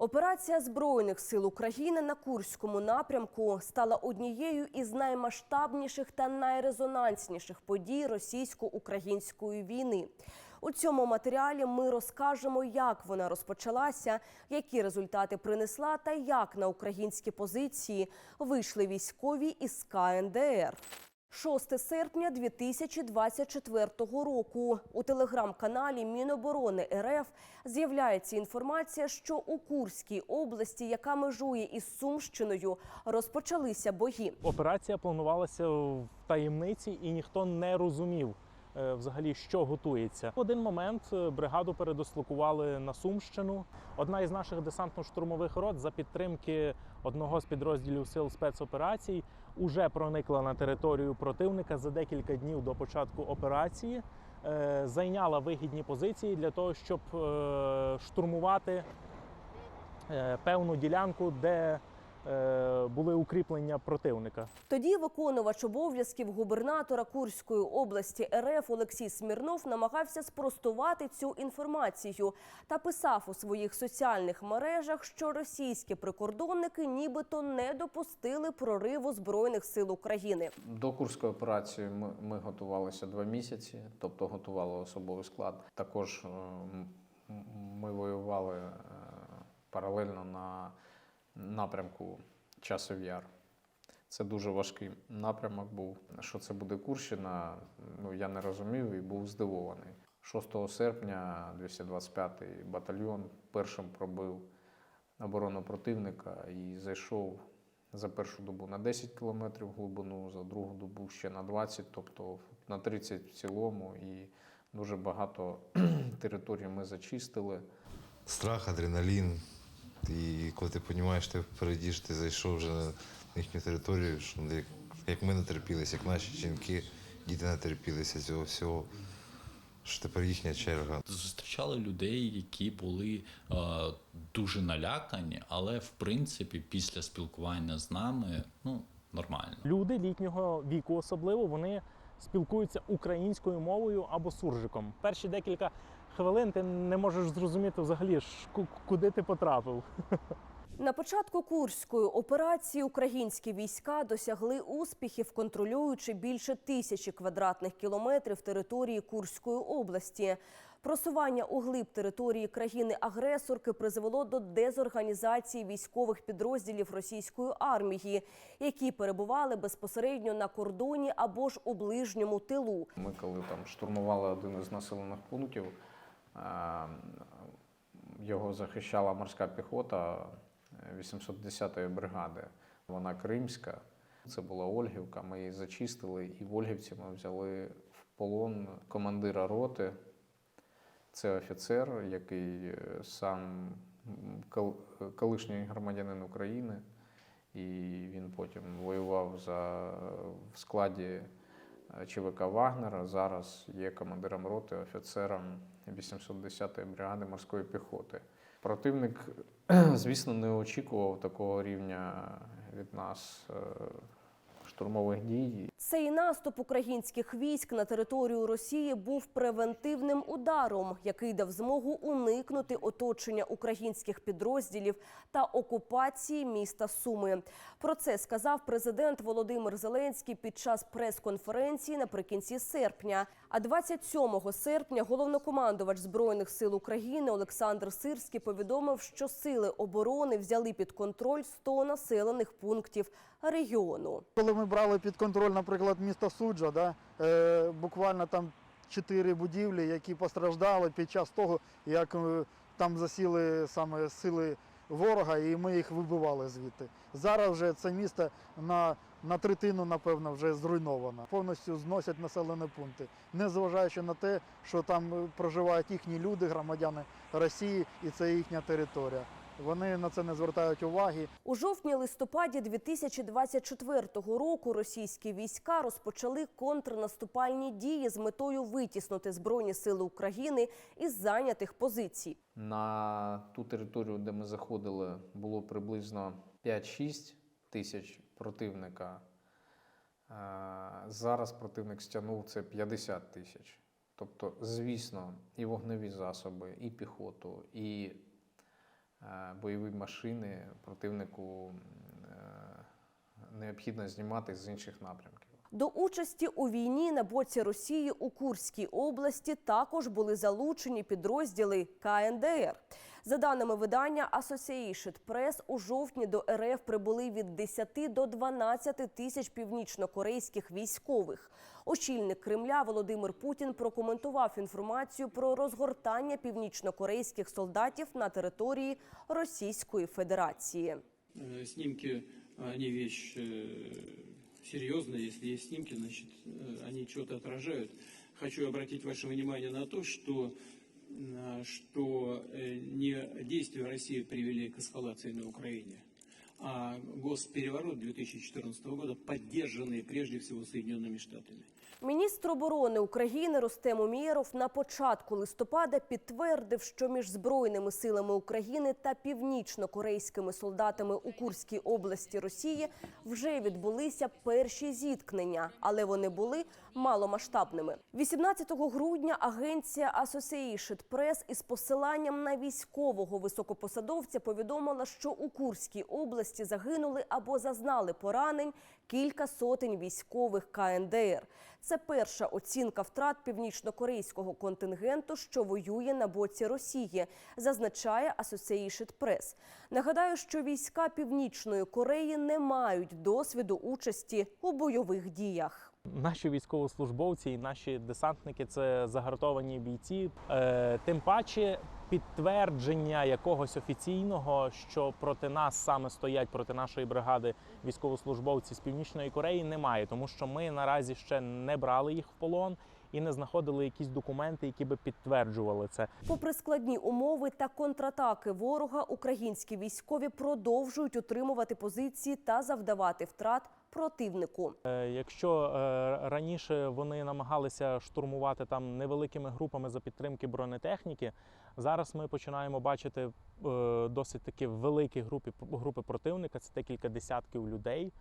Операція Збройних сил України на Курському напрямку стала однією із наймасштабніших та найрезонансніших подій російсько-української війни. У цьому матеріалі ми розкажемо, як вона розпочалася, які результати принесла та як на українські позиції вийшли військові із КНДР. 6 серпня 2024 року у телеграм-каналі Міноборони РФ з'являється інформація, що у Курській області, яка межує із Сумщиною, розпочалися бої. Операція планувалася в таємниці, і ніхто не розумів е, взагалі, що готується. В один момент е, бригаду передислокували на Сумщину. Одна із наших десантно-штурмових рот за підтримки одного з підрозділів сил спецоперацій уже проникла на територію противника за декілька днів до початку операції. е, Зайняла вигідні позиції для того, щоб е, штурмувати е, певну ділянку, де були укріплення противника. Тоді виконувач обов'язків губернатора Курської області РФ Олексій Смірнов намагався спростувати цю інформацію та писав у своїх соціальних мережах, що російські прикордонники нібито не допустили прориву збройних сил України. До Курської операції ми, ми готувалися два місяці, тобто готували особовий склад. Також е, ми воювали е, паралельно на напрямку Часов Яр. Це дуже важкий напрямок був. Що це буде Курщина, ну я не розумів і був здивований. 6 серпня 225-й батальйон першим пробив оборону противника і зайшов за першу добу на 10 кілометрів глибину, за другу добу ще на 20, тобто на 30 в цілому. І дуже багато територій ми зачистили. страх, адреналін. І коли ти розумієш, ти впереді ти зайшов вже на їхню територію, що як, як ми натерпілися, як наші жінки, діти натерпілися цього всього, що тепер їхня черга. Зустрічали людей, які були е, дуже налякані, але в принципі після спілкування з нами ну нормально. Люди літнього віку, особливо, вони спілкуються українською мовою або суржиком. Перші декілька хвилин ти не можеш зрозуміти взагалі, куди ти потрапив. На початку курської операції українські війська досягли успіхів, контролюючи більше тисячі квадратних кілометрів території Курської області. Просування у глиб території країни-агресорки призвело до дезорганізації військових підрозділів російської армії, які перебували безпосередньо на кордоні або ж у ближньому тилу. Ми коли там штурмували один із населених пунктів, його захищала морська піхота е, 810-ї бригади. Вона кримська. Це була Ольгівка. Ми її зачистили, і в Ольгівці ми взяли в полон командира роти. Це офіцер, який е, сам колишній громадянин України, і він потім воював за, в складі е, ЧВК Вагнера. Зараз є командиром роти, офіцером 810-ї бригади морської піхоти. Противник, звісно, не очікував такого рівня від нас е, штурмових дій. Цей наступ українських військ на територію Росії був превентивним ударом, який дав змогу уникнути оточення українських підрозділів та окупації міста Суми. Про це сказав президент Володимир Зеленський під час прес-конференції наприкінці серпня. А 27 серпня головнокомандувач збройних сил України Олександр Сирський повідомив, що сили оборони взяли під контроль 100 населених пунктів регіону. Коли ми брали під контроль, наприклад, місто Суджа, да, е, буквально там чотири будівлі, які постраждали під час того, як е, там засіли саме сили ворога, і ми їх вибивали звідти. Зараз вже це місто на, на третину, напевно, вже зруйновано. Повністю зносять населені пункти, незважаючи на те, що там е, проживають їхні люди, громадяни Росії, і це їхня територія. Вони на це не звертають уваги. У жовтні-листопаді 2024 року російські війська розпочали контрнаступальні дії з метою витіснути збройні сили України із зайнятих позицій. На ту територію, де ми заходили, було приблизно 5-6 тисяч противника. Е, Зараз противник стягнув це 50 тисяч. Тобто, звісно, і вогневі засоби, і піхоту, і бойові машини противнику е, необхідно знімати з інших напрямків. До участі у війні на боці Росії у Курській області також були залучені підрозділи КНДР. За даними видання Associated Press, у жовтні до РФ прибули від 10 до 12 тисяч північнокорейських військових. Очільник Кремля Володимир Путін прокоментував інформацію про розгортання північнокорейських солдатів на території Російської Федерації. Э, Снимки, они вещь э, серьезная. Если есть снимки, значит, э, они что-то отражают. Хочу обратить ваше внимание на то, что, м, что э, не действия России привели к эскалации на Украине, а госпереворот 2014 года, поддержанный прежде всего Соединенными Штатами. Міністр оборони України Рустем Умєров на початку листопада підтвердив, що між збройними силами України та північно-корейськими солдатами у Курській області Росії вже відбулися перші зіткнення, але вони були маломасштабними. 18 грудня агенція Associated Press із посиланням на військового високопосадовця повідомила, що у Курській області загинули або зазнали поранень кілька сотень військових КНДР. Це перша оцінка втрат північно-корейського контингенту, що воює на боці Росії, зазначає Associated Press. Нагадаю, що війська Північної Кореї не мають досвіду участі у бойових діях. Наші військовослужбовці і наші десантники це загартовані бійці. Е, тим паче підтвердження якогось офіційного, що проти нас саме стоять проти нашої бригади військовослужбовці з північної Кореї, немає, тому що ми наразі ще не брали їх в полон і не знаходили якісь документи, які би підтверджували це. Попри складні умови та контратаки ворога, українські військові продовжують утримувати позиції та завдавати втрат противнику. Е, Якщо е, раніше вони намагалися штурмувати там невеликими групами за підтримки бронетехніки, зараз ми починаємо бачити е, досить такі великі групи, групи противника. Це декілька десятків людей,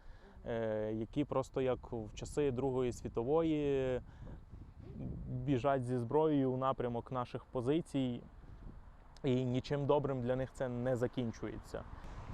які просто як в часи Другої світової біжать зі зброєю у напрямок наших позицій, і нічим добрим для них це не закінчується.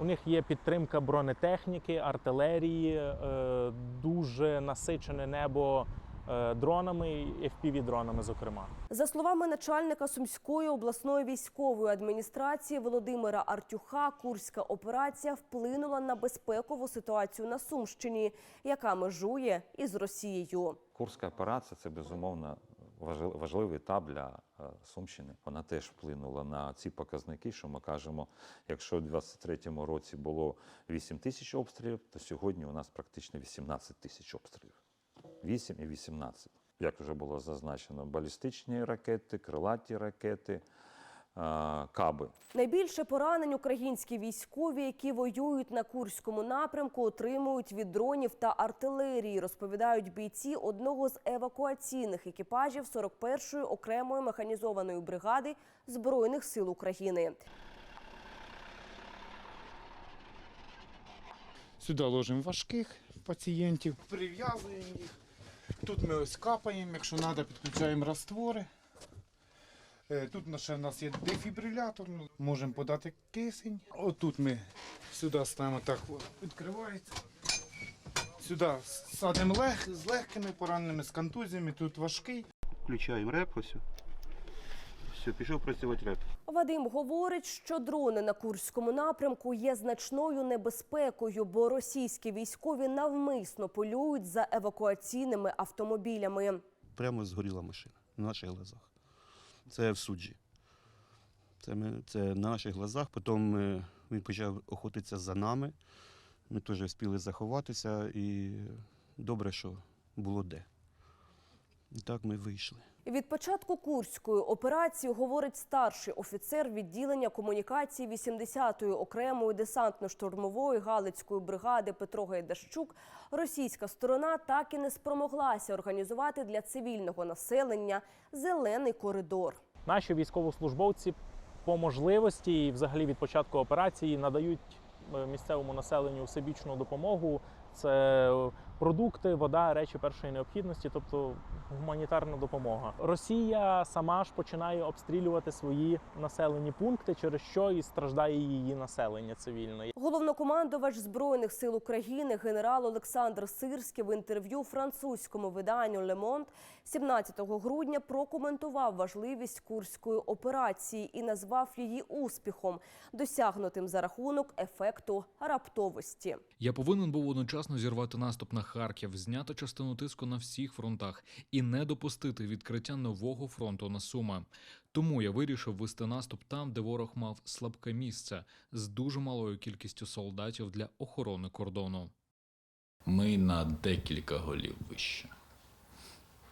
У них є підтримка бронетехніки, артилерії, е, дуже насичене небо е, дронами, fpv дронами зокрема. За словами начальника Сумської обласної військової адміністрації Володимира Артюха, курська операція вплинула на безпекову ситуацію на Сумщині, яка межує із Росією. Курська операція це безумовно важливий етап для е, Сумщини. Вона теж вплинула на ці показники, що ми кажемо, якщо у 23-му році було 8 тисяч обстрілів, то сьогодні у нас практично 18 тисяч обстрілів. 8 і 18. Як вже було зазначено, балістичні ракети, крилаті ракети, каби. Найбільше поранень українські військові, які воюють на Курському напрямку, отримують від дронів та артилерії, розповідають бійці одного з евакуаційних екіпажів 41-ї окремої механізованої бригади Збройних сил України. Сюди ложимо важких пацієнтів, прив'язуємо їх. Тут ми ось капаємо, якщо треба, підключаємо раствори. Е, Тут ще в нас є дефібрилятор, ну, можемо подати кисень. Отут ми сюди ставимо так, відкривається. Сюди садимо лег, з легкими пораненими, з контузіями, тут важкий. Включаємо реп, ось. Все, пішов працювати реп. Вадим говорить, що дрони на Курському напрямку є значною небезпекою, бо російські військові навмисно полюють за евакуаційними автомобілями. Прямо згоріла машина на наших глазах. Це в суджі. Це, ми, це на наших глазах. Потім ми, він почав охотитися за нами. Ми теж встигли заховатися і добре, що було де. І так ми вийшли. Від початку курської операції говорить старший офіцер відділення комунікації 80-ї окремої десантно-штурмової галицької бригади Петро Гайдащук. Російська сторона так і не спромоглася організувати для цивільного населення зелений коридор. Наші військовослужбовці по можливості і взагалі від початку операції надають е, місцевому населенню всебічну допомогу. Це продукти, вода, речі першої необхідності. Тобто гуманітарна допомога. Росія сама ж починає обстрілювати свої населені пункти, через що і страждає її населення цивільне. Головнокомандувач збройних сил України генерал Олександр Сирський в інтерв'ю французькому виданню Le Monde 17 грудня прокоментував важливість курської операції і назвав її успіхом, досягнутим за рахунок ефекту раптовості. Я повинен був одночасно зірвати наступ на Харків, зняти частину тиску на всіх фронтах і не допустити відкриття нового фронту на Суми. Тому я вирішив вести наступ там, де ворог мав слабке місце з дуже малою кількістю солдатів для охорони кордону. Ми на декілька голів вище.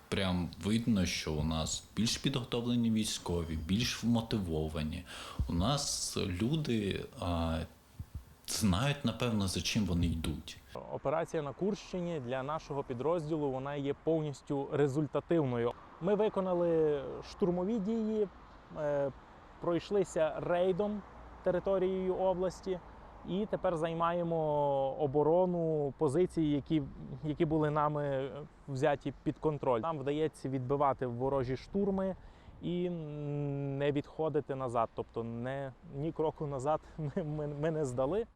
Прям видно, що у нас більш підготовлені військові, більш вмотивовані. У нас люди а, знають, напевно, за чим вони йдуть. Операція на Курщині для нашого підрозділу вона є повністю результативною. Ми виконали штурмові дії, е, пройшлися рейдом територією області, і тепер займаємо оборону позицій, які, які були нами взяті під контроль. Нам вдається відбивати ворожі штурми. І не відходити назад, тобто не ні кроку назад ми, ми, ми не здали.